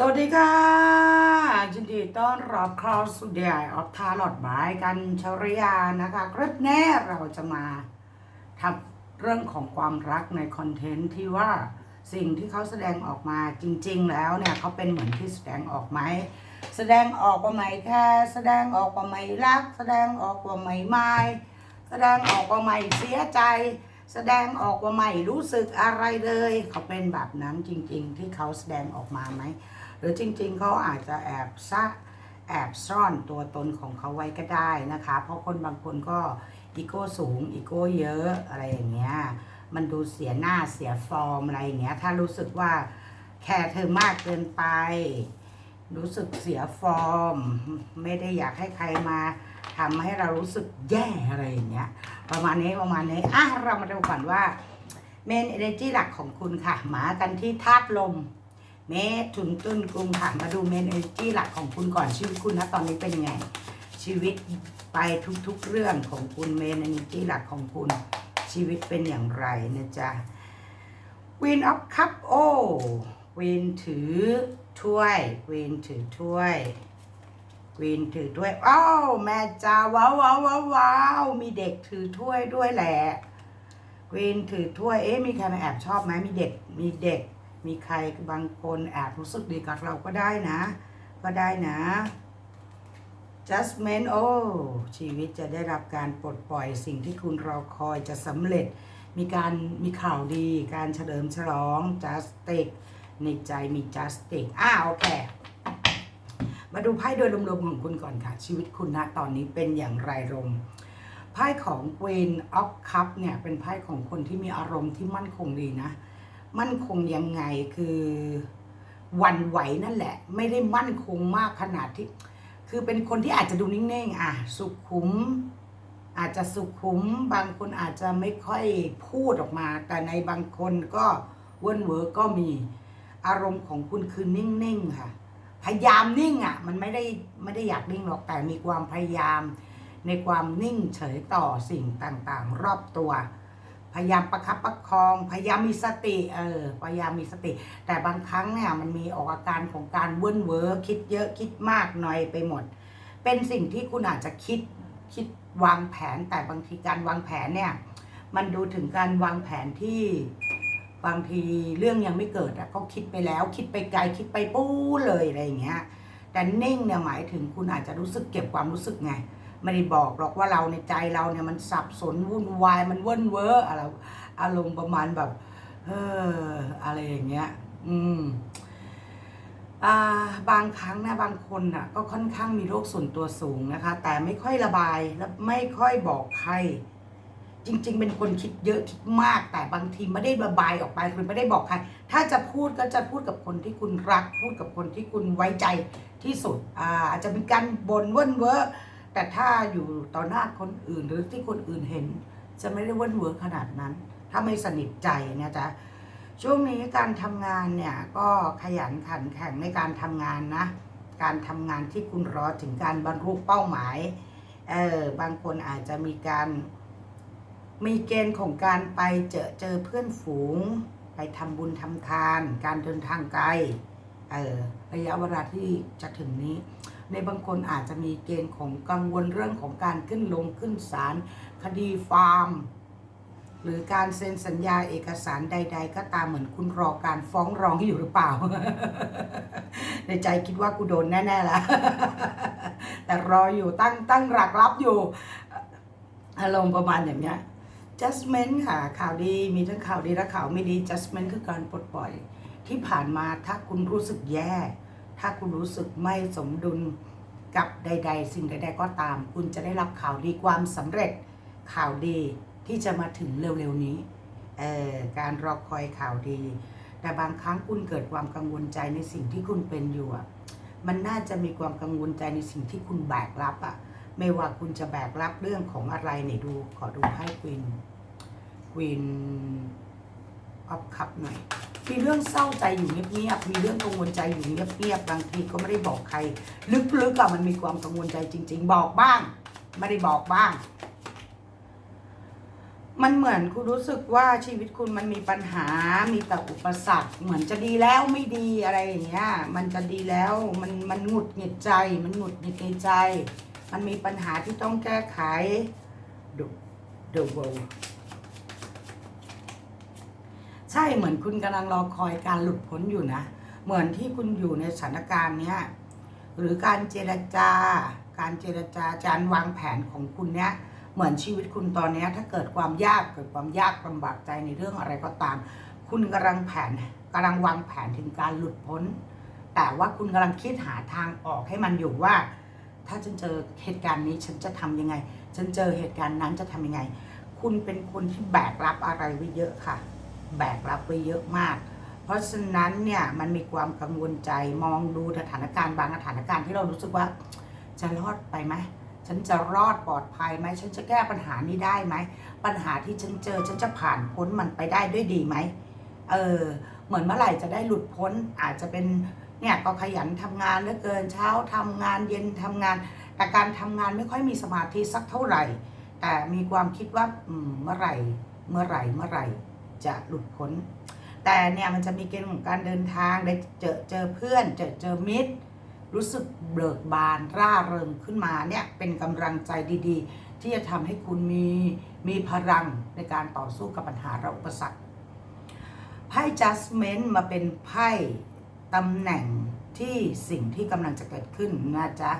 สวัสดีค่ะยินดีต้อนรับเข้าสู่เดียออฟทาร์ลอดบายกันชริยานะคะคลิปแน่เราจะมาทำเรื่องของความรักในคอนเทนต์ที่ว่าสิ่งที่เขาแสดงออกมาจริง ๆ แล้วเนี่ยเขาเป็นเหมือนที่แสดงออกไหมแสดงออกว่าไม่แค่แสดงออกว่าไม่รัก แสดงออกว่าไม่ไม่แสดงออกว่าไม่เสียใจ แสดงออกว่าไม่รู้สึกอะไรเลย เขาเป็นแบบนั้นจริง ๆ ที่เขาแสดงออกมาไหม หรือจริงๆเขาอาจจะแอบซะแอบซ่อนตัวตนของเขาไว้ก็ได้นะคะ เพราะคนบางคนก็อีโก้สูงอีโก้เยอะอะไรอย่างเงี้ยมันดูเสียหน้าเสียฟอร์มอะไรอย่างเงี้ยถ้ารู้สึกว่าแคร์เธอมากเกินไป รู้สึกเสียฟอร์ม ไม่ได้อยากให้ใครมาทำให้เรารู้สึกแย่อะไรอย่างเงี้ย ประมาณนี้ประมาณนี้อะเรามาดูก่อนว่าเมนเอเนจีหลักของคุณค่ะมากันที่ธาตุลม เมษถุนตุนกุมค่ะมาดูเมนเอจีหลักของคุณก่อนชีวิตคุณนะตอนนี้เป็นยังไง ชีวิตไปทุกๆเรื่องของคุณเมนเอจีหลักของคุณ ชีวิตเป็นอย่างไรนะจ๊ะ Queen of Cup โอ้ Queen ถือถ้วย Queen ถือถ้วย Queen ถือถ้วยอ้าวแม่จ้าว้าวว้าวว้าววาวมีเด็กถือถ้วยด้วยแหละ Queen ถือถ้วยเอ๊ะมีใครมาแอบชอบไหมมีเด็กมีเด็ก มีใครบางคนแอบรู้สึกดีกับเราก็ได้นะ ก็ได้นะ Justment โอ้ชีวิตจะได้รับการปลดปล่อยสิ่งที่คุณรอคอยจะสำเร็จ มีการมีข่าวดี การเฉลิมฉลอง Justic ในใจมี Justic อ่าโอเคมาดูไพ่โดยรวมๆของคุณก่อนค่ะ ชีวิตคุณณตอนนี้เป็นอย่างไรลมไพ่ของ Queen of Cup เนี่ยเป็นไพ่ของคนที่มีอารมณ์ที่มั่นคงดีนะ มั่นคงยังไงคือวันไหวนั่นแหละ ไม่ได้มั่นคงมากขนาดที่ คือเป็นคนที่อาจจะดูนิ่งๆอะสุขุม อาจจะสุขุม บางคนอาจจะไม่ค่อยพูดออกมา แต่ในบางคนก็เวิร์นเวอร์ก็มีอารมณ์ของคุณคือนิ่งๆค่ะ พยายามนิ่งอะ มันไม่ได้ไม่ได้อยากนิ่งหรอกแต่มีความพยายาม ในความนิ่งเฉยต่อสิ่งต่างๆ รอบตัว พยายามประคับประคอง พยายามมีสติ เออ พยายามมีสติ แต่บางครั้งเนี่ยมันมีออกอาการของการเวิ้นเวอคิดเยอะคิดมากหน่อยไปหมด เป็นสิ่งที่คุณอาจจะคิดคิดวางแผน แต่บางทีการวางแผนเนี่ยมันดูถึงการวางแผนที่บางทีเรื่องยังไม่เกิดอะเขาคิดไปแล้ว คิดไปไกลคิดไปปู้เลยอะไรอย่างเงี้ย แต่นิ่งเนี่ยหมายถึงคุณอาจจะรู้สึกเก็บความรู้สึกไง ไม่ได้บอกหรอกว่าเราในใจเราเนี่ยมันสับสนวุ่นวายมันเว่นเวออะไรอารมณ์ประมาณแบบเอออะไรอย่างเงี้ย อืมอ่าบางครั้งนะบางคนน่ะ ก็ค่อนข้างมีโรคส่วนตัวสูงนะคะ แต่ไม่ค่อยระบายและไม่ค่อยบอกใครจริง ๆ เป็นคนคิดเยอะคิดมาก แต่บางทีไม่ได้ระบายออกไปคือไม่ได้บอกใคร ถ้าจะพูดก็จะพูดกับคนที่คุณรัก พูดกับคนที่คุณไว้ใจที่สุด อ่าอาจจะเป็นการบ่นเว่นเว้อ แต่ถ้าอยู่ต่อหน้าคนอื่นหรือที่คนอื่นเห็น จะไม่ได้เว่นเวอร์ขนาดนั้น ถ้าไม่สนิทใจนี่ยจ้ะช่วงนี้การทำงานเนี่ยก็ขยันขันแข็งในการทำงานนะ การทำงานที่คุณรอถึงการบรรลุเป้าหมายเออบางคนอาจจะมีการมีเกณฑ์ของการไปเจอเจอเพื่อนฝูง ไปทำบุญทำทาน การเดินทางไกลเออระยะเวลาที่จะถึงนี้ ในบางคนอาจจะมีเกณฑ์ของกังวลเรื่องของการขึ้นลงขึ้นศาลคดีฟาร์ม หรือการเซ็นสัญญาเอกสารใด ๆ ก็ตามเหมือนคุณรอการฟ้องร้องอยู่หรือเปล่า ในใจคิดว่ากูโดนแน่ๆแล้วแต่รออยู่ตั้งตั้งหลักรับอยู่อารมณ์ประมาณอย่างเนี้ย judgment ค่ะข่าวดีมีทั้งข่าวดีและข่าวไม่ดี judgment คือการปลดปล่อย ที่ผ่านมาถ้าคุณรู้สึกแย่ ถ้าคุณรู้สึกไม่สมดุลกับใด ๆ สิ่งใด ๆ ก็ตาม คุณจะได้รับข่าวดีความสำเร็จข่าวดีที่จะมาถึงเร็ว ๆ นี้เอ่อการรอคอยข่าวดี แต่บางครั้งคุณเกิดความกังวลใจในสิ่งที่คุณเป็นอยู่มันน่าจะมีความกังวลใจในสิ่งที่คุณแบกรับอะไม่ว่าคุณจะแบกรับเรื่องของอะไรไหนดูขอดูให้ควีนควีนออฟคัพหน่อย มีเรื่องเศร้าใจอยู่เงียบๆ มีเรื่องกังวลใจอยู่เงียบๆ บางทีก็ไม่ได้บอกใคร ลึกๆอะมันมีความกังวลใจจริง ๆ บอกบ้าง ไม่ได้บอกบ้าง มันเหมือนคุณรู้สึกว่าชีวิตคุณมันมีปัญหา มีแต่อุปสรรค เหมือนจะดีแล้วไม่ดีอะไรอย่างเงี้ย มันจะดีแล้ว มันมันหงุดหงิดใจ มันหงุดหงิดในใจ มันมีปัญหาที่ต้องแก้ไขดูดูโว ใช่เหมือนคุณกำลังรอคอยการหลุดพ้นอยู่นะ เหมือนที่คุณอยู่ในสถานการณ์เนี้ยหรือการเจรจา การเจรจาการวางแผนของคุณเนี้ยเหมือนชีวิตคุณตอนนี้ถ้าเกิดความยากเกิดความยากลำบากใจในเรื่องอะไรก็ตาม คุณกำลังแผนกำลังวางแผนถึงการหลุดพ้น แต่ว่าคุณกำลังคิดหาทางออกให้มันอยู่ว่า ถ้าฉันเจอเหตุการณ์นี้ฉันจะทำยังไง ฉันเจอเหตุการณ์นั้นจะทำยังไง คุณเป็นคนที่แบกรับอะไรไว้เยอะค่ะ แบกรับไว้เยอะมาก เพราะฉะนั้นเนี่ยมันมีความกังวลใจมองดูสถานการณ์บางสถานการณ์ที่เรารู้สึกว่าจะรอดไปไหมฉันจะรอดปลอดภัยไหมฉันจะแก้ปัญหานี้ได้ไหม ปัญหาที่ฉันเจอฉันจะผ่านพ้นมันไปได้ด้วยดีไหมเออเหมือนเมื่อไหร่จะได้หลุดพ้นอาจจะเป็นเนี่ยก็ขยันทำงานเหลือเกินเช้าทำงานเย็นทำงาน แต่การทำงานไม่ค่อยมีสมาธิสักเท่าไหร่ แต่มีความคิดว่าเมื่อไหร่ เมื่อไหร่เมื่อไหร่ จะหลุดพ้น แต่เนี่ยมันจะมีเกณฑ์ของการเดินทางได้เจอเจอเพื่อน เจอเจอมิตร รู้สึกเบิกบานร่าเริงขึ้นมาเนี่ยเป็นกำลังใจดีๆ ที่จะทำให้คุณมีมีพลังในการต่อสู้กับปัญหาและอุปสรรคไพ่ judgment มาเป็นไพ่ตำแหน่งที่สิ่งที่กำลังจะเกิดขึ้นนะจ๊ะ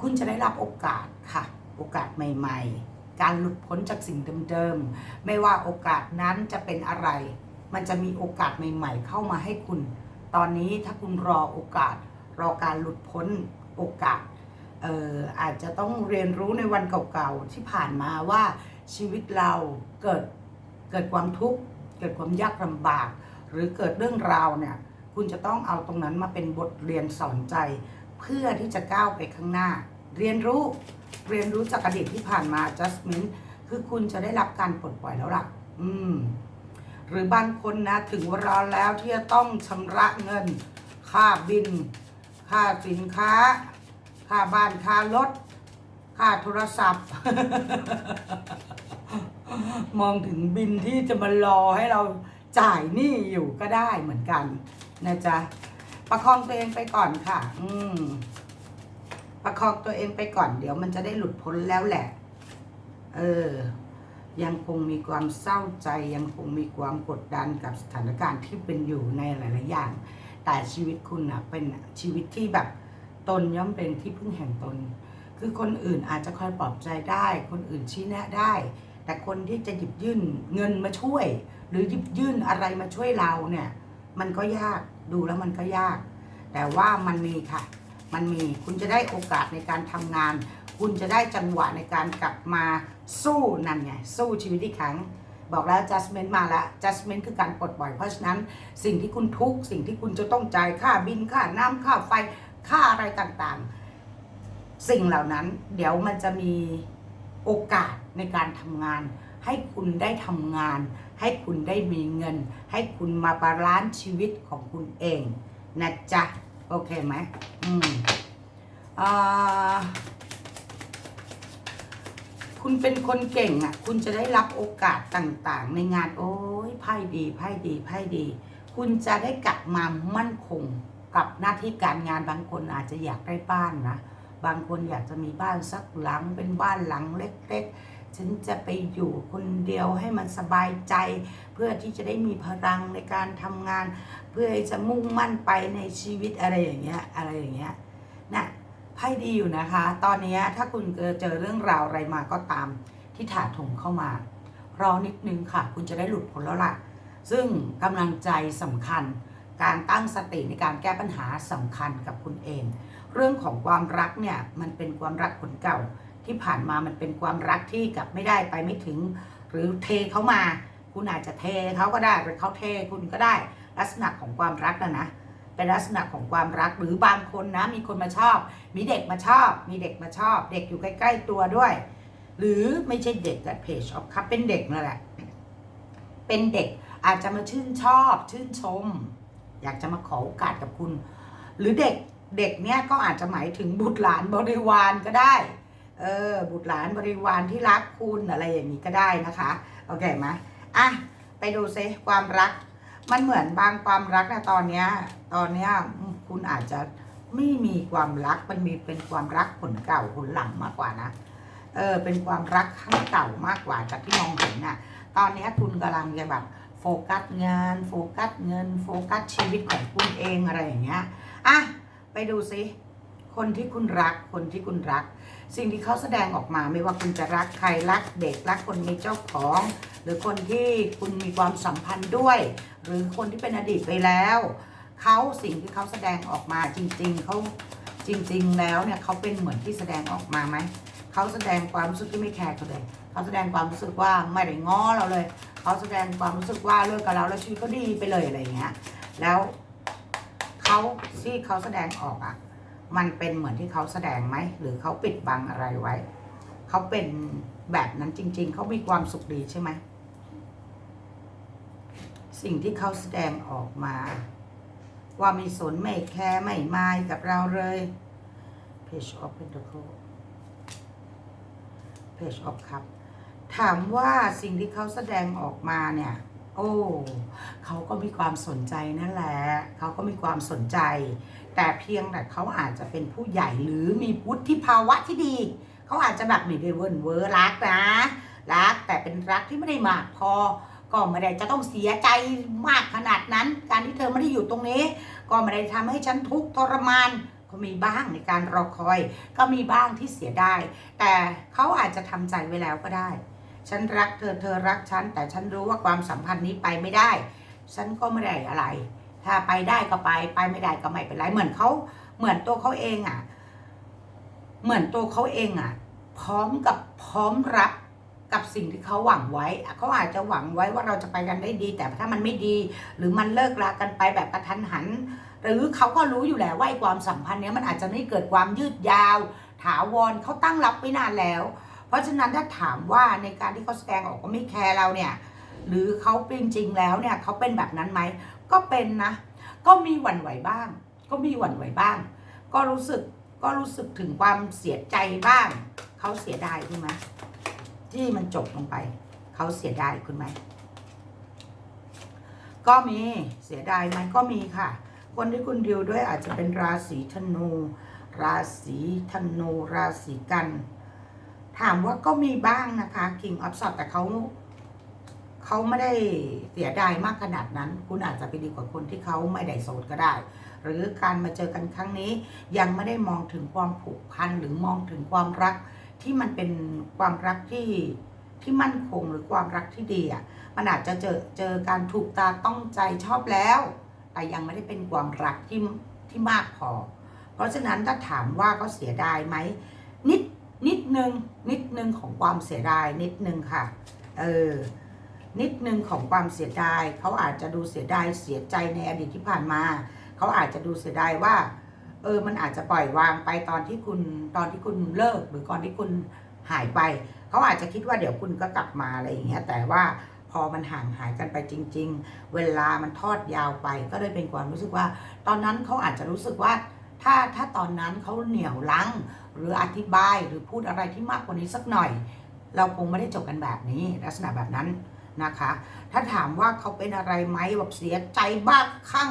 คุณจะได้รับโอกาสค่ะ โอกาสใหม่ ๆ การหลุดพ้นจากสิ่งเดิมๆ ไม่ว่าโอกาสนั้นจะเป็นอะไร มันจะมีโอกาสใหม่ๆ เข้ามาให้คุณ ตอนนี้ถ้าคุณรอโอกาส รอการหลุดพ้นโอกาสเอ่ออาจจะต้องเรียนรู้ในวันเก่าๆ ที่ผ่านมาว่าชีวิตเราเกิดเกิดความทุกข์ เกิดความยากลำบาก หรือเกิดเรื่องราวเนี่ย คุณจะต้องเอาตรงนั้นมาเป็นบทเรียนสอนใจ เพื่อที่จะก้าวไปข้างหน้า เรียนรู้ เรียนรู้จากอดีตที่ผ่านมา adjustment คือคุณจะได้รับการปลดปล่อยแล้วล่ะ อืม หรือบางคนนะ ถึงเวลาแล้วที่จะต้องชำระเงิน ค่าบิน ค่าสินค้า ค่าบ้าน ค่ารถ ค่าโทรศัพท์ มองถึงบินที่จะมารอให้เราจ่ายหนี้อยู่ก็ได้เหมือนกัน นะจ๊ะ ประคองตัวเองไปก่อนค่ะ อืม ประคองตัวเองไปก่อนเดี๋ยวมันจะได้หลุดพ้นแล้วแหละ เออ ยังคงมีความเศร้าใจ ยังคงมีความกดดันกับสถานการณ์ที่เป็นอยู่ในหลาย ๆ อย่าง แต่ชีวิตคุณนะเป็นชีวิตที่แบบตนย่อมเป็นที่พึ่งแห่งตน คือคนอื่นอาจจะคอยปลอบใจได้ คนอื่นชี้แนะได้ แต่คนที่จะหยิบยื่นเงินมาช่วย หรือหยิบยื่นอะไรมาช่วยเราเนี่ย มันก็ยากดูแล้วมันก็ยาก แต่ว่ามันมีค่ะ มันมี คุณจะได้โอกาสในการทำงาน คุณจะได้จังหวะในการกลับมาสู้นั่นไง สู้ชีวิตอีกครั้ง บอกแล้ว adjustment มาแล้ว adjustment คือการปลดปล่อย เพราะฉะนั้นสิ่งที่คุณทุกข์สิ่งที่คุณจะต้องจ่ายค่าบินค่าน้ำค่าไฟค่าอะไรต่างๆ สิ่งเหล่านั้น เดี๋ยวมันจะมีโอกาสในการทำงาน ให้คุณได้ทำงาน ให้คุณได้มีเงิน ให้คุณมาบาลานซ์ชีวิตของคุณเองนะจ๊ะ โอเคไหมอืมอ่าคุณเป็นคนเก่งอะ คุณจะได้รับโอกาสต่างๆ ในงาน โอ้ยไพ่ดีไพ่ดีไพ่ดี คุณจะได้กลับมามั่นคงกับหน้าที่การงานบางคนอาจจะอยากได้บ้านนะบางคนอยากจะมีบ้านสักหลังเป็นบ้านหลังเล็ก ๆ ฉันจะไปอยู่คนเดียวให้มันสบายใจ เพื่อที่จะได้มีพลังในการทำงาน เพื่อให้จะมุ่งมั่นไปในชีวิตอะไรอย่างเงี้ยอะไรอย่างเงี้ยน่ะไพ่ดีอยู่นะคะ ตอนนี้ถ้าคุณเจอเรื่องราวอะไรมาก็ตามที่ถาถมเข้ามารอนิดนึงค่ะ คุณจะได้หลุดพ้นแล้วล่ะ ซึ่งกำลังใจสำคัญ การตั้งสติในการแก้ปัญหาสำคัญกับคุณเอง เรื่องของความรักเนี่ยมันเป็นความรักผลเก่า ที่ผ่านมามันเป็นความรักที่กลับไม่ได้ไปไม่ถึง หรือเทเขามา คุณอาจจะเทเขาก็ได้หรือเขาเทคุณก็ได้ ลักษณะของความรักนะนะเป็นลักษณะของความรักหรือบางคนนะมีคนมาชอบ มีเด็กมาชอบ มีเด็กมาชอบ เด็กอยู่ใกล้ ๆตัวด้วย หรือไม่ใช่เด็กแต่เพจออฟครับเป็นเด็กนั่นแหละ เป็นเด็กอาจจะมาชื่นชอบ ชื่นชม อยากจะมาขอโอกาสกับคุณ หรือเด็กเด็กเนี้ยก็อาจจะหมายถึงบุตรหลานบริวารก็ได้เออบุตรหลานบริวารที่รักคุณอะไรอย่างนี้ก็ได้นะคะโโอเคไหมอะ ไปดูซิความรัก มันเหมือนบางความรักนะตอนเนี้ย ตอนเนี้ยคุณอาจจะไม่มีความรักมันมีเป็นความรักผลเก่าผลหลังมากกว่านะ เออ เป็นความรักครั้งเก่ามากกว่าจากที่มองเห็นน่ะ ตอนเนี้ยคุณกำลังจะแบบโฟกัสงาน โฟกัสเงิน โฟกัสชีวิตของคุณเองอะไรอย่างเงี้ย อะ ไปดูซิ คนที่คุณรัก คนที่คุณรัก สิ่งที่เขาแสดงออกมาไม่ว่าคุณจะรักใครรักเด็กรักคนมีเจ้าของ หรือคนที่คุณมีความสัมพันธ์ด้วย หรือคนที่เป็นอดีตไปแล้วเขาสิ่งที่เขาแสดงออกมาจริง ๆเขาจริง ๆ แล้วเนี่ยเขาเป็นเหมือนที่แสดงออกมาไหมเขาแสดงความรู้สึกที่ไม่แคร์เขาเลยเขาแสดงความรู้สึกว่าไม่ได้ง้อเราเลย เขาแสดงความรู้สึกว่าเลิกกับเราแล้วชีวิตก็ดีไปเลยอะไรเงี้ย แล้วเขาที่เขาแสดงออกอะ มันเป็นเหมือนที่เขาแสดงไหม หรือเขาปิดบังอะไรไว้ เขาเป็นแบบนั้นจริง ๆ เขามีความสุขดีใช่ไหม สิ่งที่เขาแสดงออกมา ว่าม่สนไม่แคร์ไม่มายกับเราเลย page of pentacle page of cup ถามว่าสิ่งที่เขาแสดงออกมาเนี่ย โอ้ เขาก็มีความสนใจนั่นแหละ เขาก็มีความสนใจ แต่เพียงแต่เขาอาจจะเป็นผู้ใหญ่หรือมีวุฒิภาวะที่ดี เขาอาจจะแบบไม่ได้เวิร์นเวอร์รักนะ รักแต่เป็นรักที่ไม่ได้มากพอ ก็ไม่ได้จะต้องเสียใจมากขนาดนั้น การที่เธอไม่ได้อยู่ตรงนี้ ก็ไม่ได้ทำให้ฉันทุกข์ทรมานก็มีบ้างในการรอคอย ก็มีบ้างที่เสียได้ แต่เขาอาจจะทำใจไว้แล้วก็ได้ ฉันรักเธอเธอรักฉัน แต่ฉันรู้ว่าความสัมพันธ์นี้ไปไม่ได้ ฉันก็ไม่ได้อะไร ถ้าไปได้ก็ไป ไปไม่ได้ก็ไม่เป็นไร เหมือนเขาเหมือนตัวเขาเองอะ เหมือนตัวเขาเองอะ พร้อมกับพร้อมรับกับสิ่งที่เขาหวังไว้ เขาอาจจะหวังไว้ว่าเราจะไปกันได้ดี แต่ถ้ามันไม่ดี หรือมันเลิกลากันไปแบบกระทันหัน หรือเขาก็รู้อยู่แล้วว่าความสัมพันธ์เนี้ยมันอาจจะไม่เกิดความยืดยาว ถาวรเขาตั้งรับไว้นานแล้ว เพราะฉะนั้นถ้าถามว่าในการที่เขาแสดงออกว่าไม่แคร์เราเนี่ย หรือเขาจริงๆแล้วเนี่ยเขาเป็นแบบนั้นไหมก็เป็นนะ ก็มีหวั่นไหวบ้าง ก็มีหวั่นไหวบ้าง ก็รู้สึกก็รู้สึกถึงความเสียใจบ้างเขาเสียดายคุณไหมที่มันจบลงไปเขาเสียดายคุณไหมก็มีเสียดายไหมก็มีค่ะ คนที่คุณดิวด้วยอาจจะเป็นราศีธนู ราศีธนู ราศีกัน ถามว่าก็มีบ้างนะคะ King of Swords แต่เขา เขาไม่ได้เสียดายมากขนาดนั้น คุณอาจจะไปดีกว่าคนที่เขาไม่ได้โสดก็ได้ หรือการมาเจอกันครั้งนี้ ยังไม่ได้มองถึงความผูกพันหรือมองถึงความรักที่มันเป็นความรักที่ที่มั่นคงหรือความรักที่ดีอะมันอาจจะเจอเจอการถูกตาต้องใจชอบแล้ว แต่ยังไม่ได้เป็นความรักที่ที่มากพอ เพราะฉะนั้นถ้าถามว่าเขาเสียดายไหมนิดนิดนึงนิดนึงของความเสียดายนิดนึงค่ะ เออ นิดนึงของความเสียดาย เขาอาจจะดูเสียดายเสียใจในอดีตที่ผ่านมา เขาอาจจะดูเสียดายว่า เออมันอาจจะปล่อยวางไปตอนที่คุณตอนที่คุณเลิกหรือก่อนที่คุณหายไป เขาอาจจะคิดว่าเดี๋ยวคุณก็กลับมาอะไรอย่างเงี้ยแต่ว่าพอมันห่างหายกันไปจริง ๆ เวลามันทอดยาวไป ก็เลยเป็นความรู้สึกว่า ตอนนั้นเขาอาจจะรู้สึกว่า ถ้าถ้าตอนนั้นเขาเหนียวลังหรืออธิบายหรือพูดอะไรที่มากกว่านี้สักหน่อย เราคงไม่ได้จบกันแบบนี้ลักษณะแบบนั้น นะคะ ถ้าถามว่าเขาเป็นอะไรไหมแบบเสียใจบ้าคลั่ง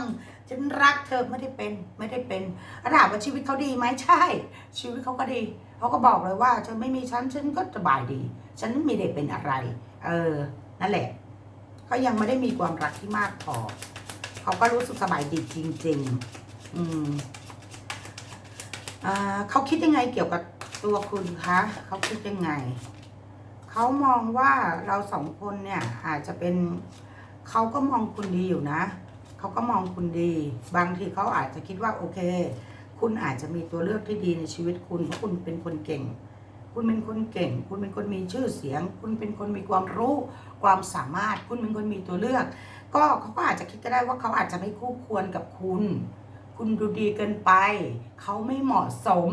ฉันรักเธอไม่ได้เป็นไม่ได้เป็นถ้าถามว่าชีวิตเขาดีไหมใช่ ชีวิตเขาก็ดีเขาก็บอกเลยว่าฉันไม่มีฉันฉันก็สบายดี ฉันไม่ได้เป็นอะไร เออ นั่นแหละเขายังไม่ได้มีความรักที่มากพอเขาก็รู้สึกสบายดีจริง ๆ อืมอ่าเขาคิดยังไงเกี่ยวกับตัวคุณคะ เขาคิดยังไง เขามองว่าเราสองคนเนี่ยอาจจะเป็นเขาก็มองคุณดีอยู่นะ เขาก็มองคุณดี บางทีเขาอาจจะคิดว่าโอเค คุณอาจจะมีตัวเลือกที่ดีในชีวิตคุณเพราะคุณเป็นคนเก่ง คุณเป็นคนเก่ง คุณเป็นคนมีชื่อเสียง คุณเป็นคนมีความรู้ ความสามารถ คุณเป็นคนมีตัวเลือก ก็เขาก็อาจจะคิดก็ได้ว่าเขาอาจจะไม่คู่ควรกับคุณ คุณดูดีเกินไป เขาไม่เหมาะสม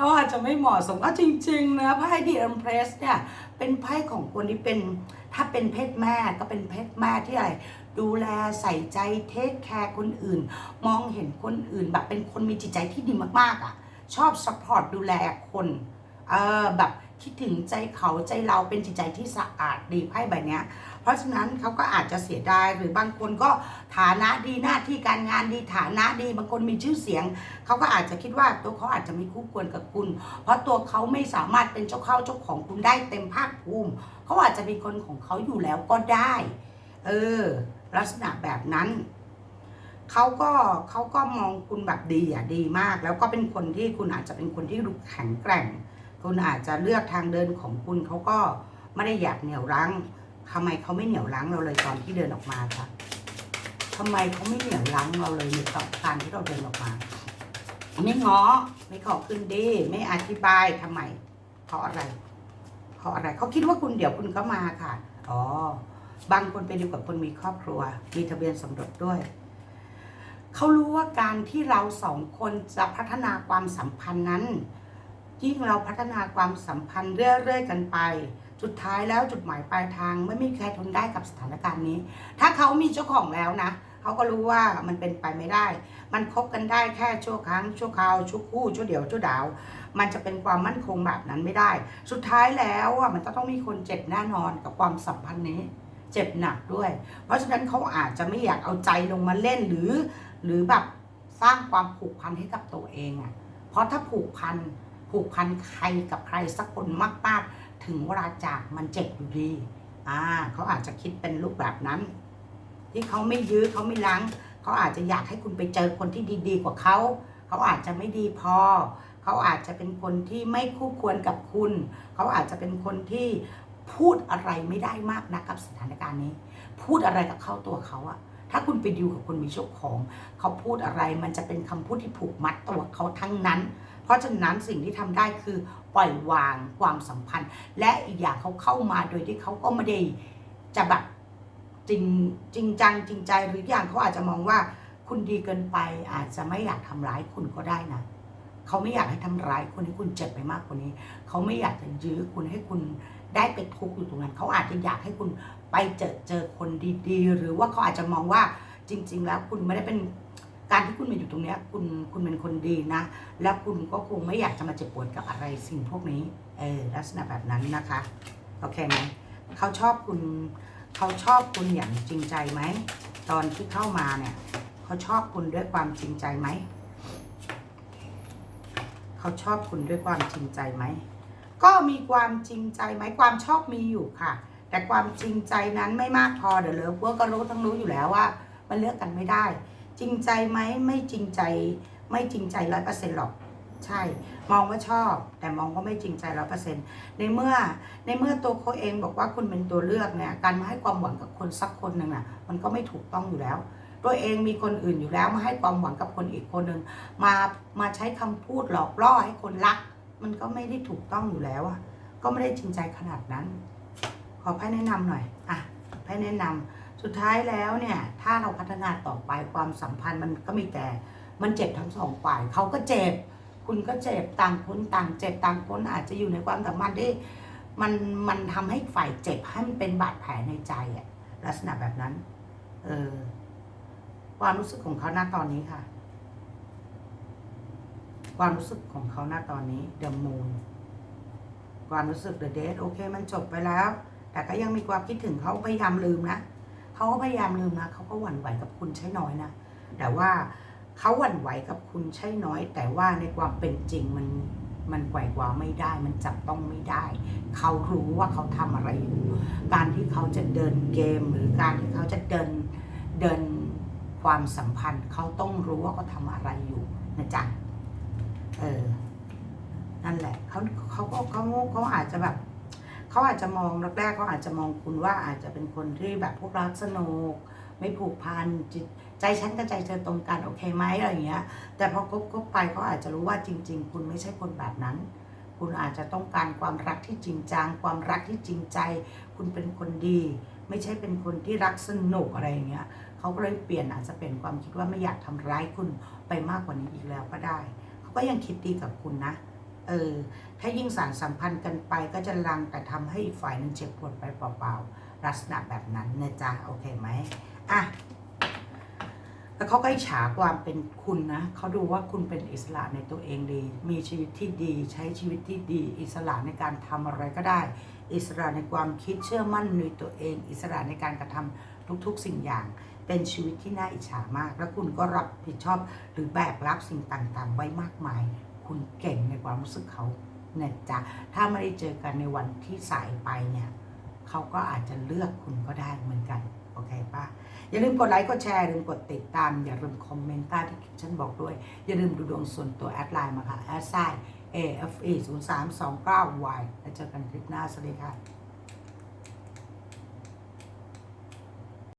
เขาอาจจะไม่เหมาะสมก็จริงๆนะไพ่ดีเอ็มเพรสเนี่ยเป็นไพ่ของคนที่เป็นถ้าเป็นเพศแม่ก็เป็นเพศแม่ที่อะไรดูแลใส่ใจเทคแคร์คนอื่น มองเห็นคนอื่นแบบเป็นคนมีจิตใจที่ดีมากๆอะ ชอบสปอร์ตดูแลคนเออแบบคิดถึงใจเขาใจเราเป็นจิตใจที่สะอาดดีไพ่ใบเนี้ย ราะฉะนั้นเขาก็อาจจะเสียดายหรือบางคนก็ฐานะดีหน้าที่การงานดีฐานะดี บางคนมีชื่อเสียง เขาก็อาจจะคิดว่าตัวเขาอาจจะไม่คู่ควรกับคุณ เพราะตัวเขาไม่สามารถเป็นเจ้าเข้าเจ้าของคุณได้เต็มภาคภูมิเขาอาจจะเป็นคนของเขาอยู่แล้วก็ได้ เออ ลักษณะแบบนั้นเขาก็เขาก็มองคุณแบบดีอะดีมาก แล้วก็เป็นคนที่คุณอาจจะเป็นคนที่ดูแข็งแกร่ง คุณอาจจะเลือกทางเดินของคุณเขาก็ไม่ได้อยากเหนี่ยวรั้ง ทำไมเขาไม่เหนียวรั้งเราเลยตอนที่เดินออกมาคะทำไมเขาไม่เหนียวรั้งเราเลยในตอนการที่เราเดินออกมาไม่ง้อไม่ขอคืนดี ไม่อธิบายทำไมเพราะอะไรเพราะอะไรเขาคิดว่าคุณเดี๋ยวคุณก็มาค่ะอ๋อบางคนไปดูกับคนมีครอบครัว มีทะเบียนสมรสด้วยเขารู้ว่าการที่เราสองคนจะพัฒนาความสัมพันธ์นั้นยิ่งเราพัฒนาความสัมพันธ์เรื่อยๆกันไป สุดท้ายแล้วจุดหมายปลายทางไม่มีใครทนได้กับสถานการณ์นี้ ถ้าเขามีเจ้าของแล้วนะเขาก็รู้ว่ามันเป็นไปไม่ได้ มันคบกันได้แค่ชั่วครั้งชั่วคราวชั่วคู่ชั่วเดียวชั่วดาว มันจะเป็นความมั่นคงแบบนั้นไม่ได้ สุดท้ายแล้วอะมันจะต้องมีคนเจ็บแน่นอนกับความสัมพันธ์นี้ เจ็บหนักด้วย เพราะฉะนั้นเขาอาจจะไม่อยากเอาใจลงมาเล่นหรือ หรือแบบสร้างความผูกพันให้กับตัวเองอะเพราะถ้าผูกพันผูกพันใครกับใครสักคนมากๆ ถึงเวลาจากมันเจ็บอยู่ดีอ่าเขาอาจจะคิดเป็นรูปแบบนั้น ที่เขาไม่ยื้อเขาไม่ล้างเขาอาจจะอยากให้คุณไปเจอคนที่ดีๆกว่าเขาเขาอาจจะไม่ดีพอ เขาอาจจะเป็นคนที่ไม่คู่ควรกับคุณ เขาอาจจะเป็นคนที่พูดอะไรไม่ได้มากนะกับสถานการณ์นี้ พูดอะไรกับเข้าตัวเขาอะถ้าคุณไปดิวกับคนมีเจ้าของ เขาพูดอะไรมันจะเป็นคำพูดที่ผูกมัดตัวเขาทั้งนั้น เพราะฉะนั้นสิ่งที่ทำได้คือปล่อยวางความสัมพันธ์ และอีกอย่างเขาเข้ามาโดยที่เขาก็ไม่ได้จะแบบจริงจริงจังจริงใจหรืออย่างเขาอาจจะมองว่าคุณดีเกินไปอาจจะไม่อยากทำร้ายคุณก็ได้นะเขาไม่อยากให้ทำร้ายคุณให้คุณเจ็บไปมากกว่านี้ เขาไม่อยากจะยื้อคุณให้คุณได้ไปทุกข์อยู่ตรงนั้น เขาอาจจะอยากให้คุณไปเจอเจอคนดีๆ หรือว่าเขาอาจจะมองว่าจริง ๆ แล้วคุณไม่ได้เป็น การที่คุณมาอยู่ตรงเนี้ยคุณคุณเป็นคนดีนะ แล้วคุณก็คงไม่อยากจะมาเจ็บปวดกับอะไรสิ่งพวกนี้เออลักษณะแบบนั้นนะคะโอเคไหมเขาชอบคุณเขาชอบคุณอย่างจริงใจไหมตอนที่เข้ามาเนี่ยเขาชอบคุณด้วยความจริงใจไหมเขาชอบคุณด้วยความจริงใจไหมก็มีความจริงใจไหมความชอบมีอยู่ค่ะ แต่ความจริงใจนั้นไม่มากพอเดี๋ยวเลิฟเวอร์ก็รู้ทั้งรู้อยู่แล้วว่า มันเลือกกันไม่ได้ จริงใจไหมไม่จริงใจ ไม่จริงใจร้อยเปอร์เซ็นต์หรอก ใช่ มองว่าชอบ แต่มองว่าไม่จริงใจร้อยเปอร์เซ็นต์ในเมื่อในเมื่อตัวเขาเองบอกว่าคุณเป็นตัวเลือกเนี่ยการมาให้ความหวังกับคนสักคนหนึ่งอะ มันก็ไม่ถูกต้องอยู่แล้ว ตัวเองมีคนอื่นอยู่แล้วมาให้ความหวังกับคนอีกคนหนึ่งมามาใช้คำพูดหลอกล่อให้คนรัก มันก็ไม่ได้ถูกต้องอยู่แล้วอะก็ไม่ได้จริงใจขนาดนั้น ขอไพ่แนะนำหน่อยอะไพ่แนะนำ สุดท้ายแล้วเนี่ยถ้าเราพัฒนาต่อไปความสัมพันธ์มันก็มีแต่มันเจ็บทั้งสองฝ่ายเขาก็เจ็บ คุณก็เจ็บต่างคนต่างเจ็บต่างคนอาจจะอยู่ในความสัมพันธ์ที่มันมันทำให้ฝ่ายเจ็บให้มันเป็นบาดแผลในใจอะลักษณะแบบนั้น เออความรู้สึกของเขาณตอนนี้ค่ะ ความรู้สึกของเขาณตอนนี้ The Moon ความรู้สึก The Date โอเค มันจบไปแล้ว แต่ก็ยังมีความคิดถึงเขาพยายามลืมนะ เขาก็พยายามลืมนะเขาก็หวั่นไหวกับคุณใช่น้อยนะ แต่ว่าเขาหวั่นไหวกับคุณใช่น้อย แต่ว่าในความเป็นจริงมันมันไกวกว่าไม่ได้ มันจับต้องไม่ได้ เขารู้ว่าเขาทำอะไรอยู่ การที่เขาจะเดินเกมหรือการที่เขาจะเดินเดินความสัมพันธ์ เขาต้องรู้ว่าเขาทำอะไรอยู่นะจ๊ะ เออ นั่นแหละเขาเขาก็เขาเขาอาจจะแบบ เขาอาจจะมองแรกๆเขาอาจจะมองคุณว่าอาจจะเป็นคนที่แบบพวกรักสนุกไม่ผูกพันจิตใจฉันกับใจเธอตรงกันโอเคไหมอะไรอย่างเงี้ย แต่พอคบคบไปเขาอาจจะรู้ว่าจริง ๆ คุณไม่ใช่คนแบบนั้น คุณอาจจะต้องการความรักที่จริงจังความรักที่จริงใจ คุณเป็นคนดี ไม่ใช่เป็นคนที่รักสนุกอะไรอย่างเงี้ยเขาก็เลยเปลี่ยนอาจจะเป็นความคิดว่าไม่อยากทำร้ายคุณไปมากกว่านี้อีกแล้วก็ได้เขาก็ยังคิดดีกับคุณนะ เออถ้ายิ่งสารสัมพันธ์กันไปก็จะลังแต่ทำให้อีกฝ่ายหนึงเจ็บปวดไปเปล่าๆลักษณะแบบนั้นนะจ๊ะโอเคไหมอะแล้วเขาก็อิจฉาความเป็นคุณนะเขาดูว่าคุณเป็นอิสระในตัวเองดี มีชีวิตที่ดี ใช้ชีวิตที่ดี อิสระในการทำอะไรก็ได้ อิสระในความคิดเชื่อมั่นในตัวเอง อิสระในการกระทำทุกๆสิ่งอย่าง เป็นชีวิตที่น่าอิจฉามาก แล้วคุณก็รับผิดชอบหรือแบกรับสิ่งต่างๆ ไว้มากมาย คุณเก่งในความรู้สึกเขาเนี่ยจ้ะถ้าไม่ได้เจอกันในวันที่สายไปเนี่ยเขาก็อาจจะเลือกคุณก็ได้เหมือนกันโอเคปะอย่าลืมกดไลค์กดแชร์อย่าลืมกดติดตาม อย่าลืมคอมเมนต์ใต้ที่ฉันบอกด้วย อย่าลืมดูดวงส่วนตัวแอดไลน์มาค่ะแอดไซ AFE 0 3 2 9 Y แล้วเจอกันคลิปหน้าสวัสดีค่ะ